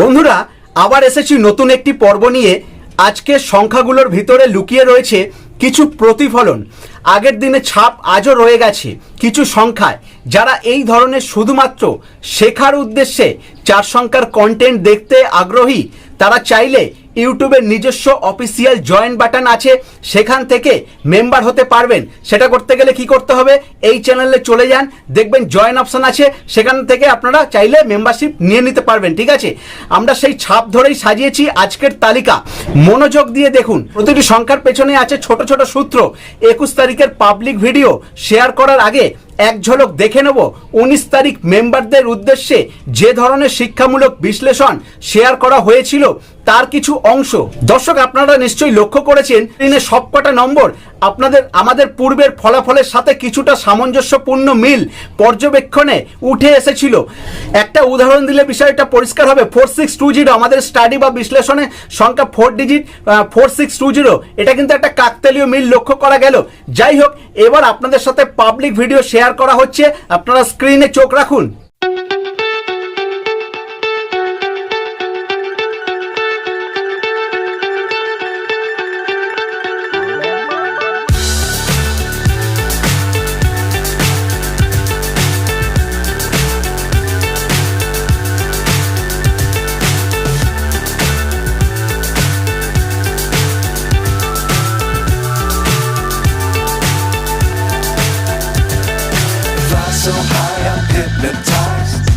বন্ধুরা, আবার এসেছি নতুন একটি পর্ব নিয়ে। আজকে সংখ্যাগুলোর ভিতরে লুকিয়ে রয়েছে কিছু প্রতিফলন। আগের দিনে ছাপ আজও রয়ে গেছে, কিছু সংখ্যায়, যারা এই ধরনের শুধুমাত্র শেখার উদ্দেশ্যে চার সংখ্যার কন্টেন্ট দেখতে আগ্রহী, তারা চাইলে ইউটিউবের নিজস্ব অফিসিয়াল জয়েন বাটন আছে, সেখান থেকে মেম্বার হতে পারবেন। সেটা করতে গেলে কি করতে হবে? এই চ্যানেলে চলে যান, দেখবেন জয়েন অপশন আছে, সেখান থেকে আপনারা চাইলে মেম্বারশিপ নিয়ে নিতে পারবেন, ঠিক আছে? আমরা সেই ছাপ ধরেই সাজিয়েছি আজকের তালিকা। মনোযোগ দিয়ে দেখুন, প্রতিটি সংখ্যার পেছনে আছে ছোট ছোট সূত্র। একুশ তারিখের পাবলিক ভিডিও শেয়ার করার আগে এক ঝলক দেখে নেব। উনিশ তারিখ মেম্বারদের উদ্দেশ্যে যে ধরনের শিক্ষামূলক বিশ্লেষণ শেয়ার করা হয়েছিল, তার কিছু অংশ। দর্শক, আপনারা নিশ্চয়ই লক্ষ্য করেছেন সবকটা নম্বর আপনাদের, আমাদের পূর্বের ফলাফলের সাথে কিছুটা সামঞ্জস্যপূর্ণ মিল পর্যবেক্ষণে উঠে এসেছিল। একটা উদাহরণ দিলে বিষয়টা পরিষ্কার হবে। ফোর সিক্স টু জিরো আমাদের স্টাডি বা বিশ্লেষণে সংখ্যা four digit four six two zero এটা কিন্তু একটা কাকতালীয় মিল লক্ষ্য করা গেল। যাই হোক, এবার আপনাদের সাথে পাবলিক ভিডিও শেয়ার করা হচ্ছে। আপনারা স্ক্রিনে চোখ রাখুন। so high I'm hypnotized.